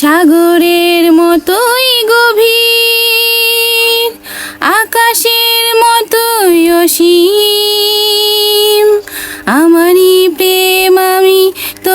সাগরের মতোই গভীর আকাশের মতোই অসীম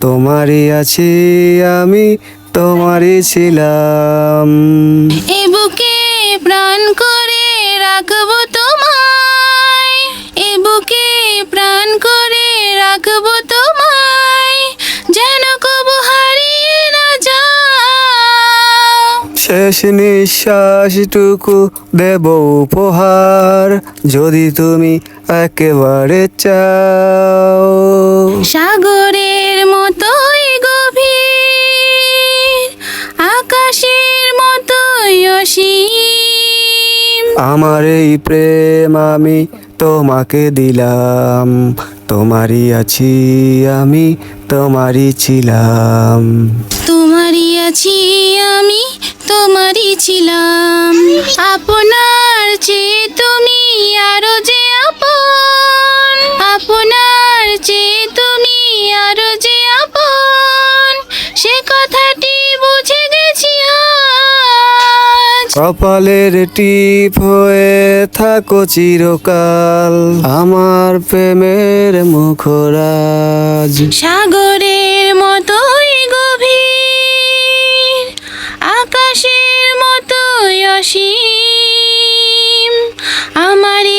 তোমারই আছি আমি তোমারই ছিলাম। এ বুকে প্রাণ করে রাখব তোমায়। এ বুকে প্রাণ করে রাখব তোমায়। যেন কবু হারিয়ে না যাও। শেষ নিঃশ্বাসটুকু দেব উপহার যদি তুমি একেবারে চাও। সাগরের অসীম আমার এই প্রেম আমি তোমাকে দিলাম। তোমারই আছি আমি তোমারই ছিলাম। তোমারই আছি আমি তোমারই ছিলাম। আপনার কপালের টিপ হয়ে থাকো চিরকাল, আমার প্রেমের মুখরাজ। সাগরের মতোই গভীর, আকাশের মতোই অসীম, আমারই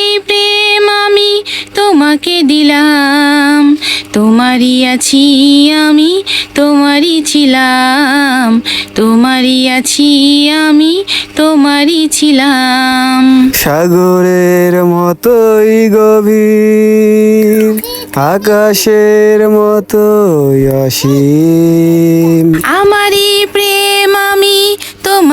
তোমাকে দিলাম। তোমারই আছি আমি তোমারই ছিলাম। তোমারই আছি আমি তোমারই ছিলাম। সাগরের মতোই গভীর আকাশের মতোই অসীম। আমারই প্রেম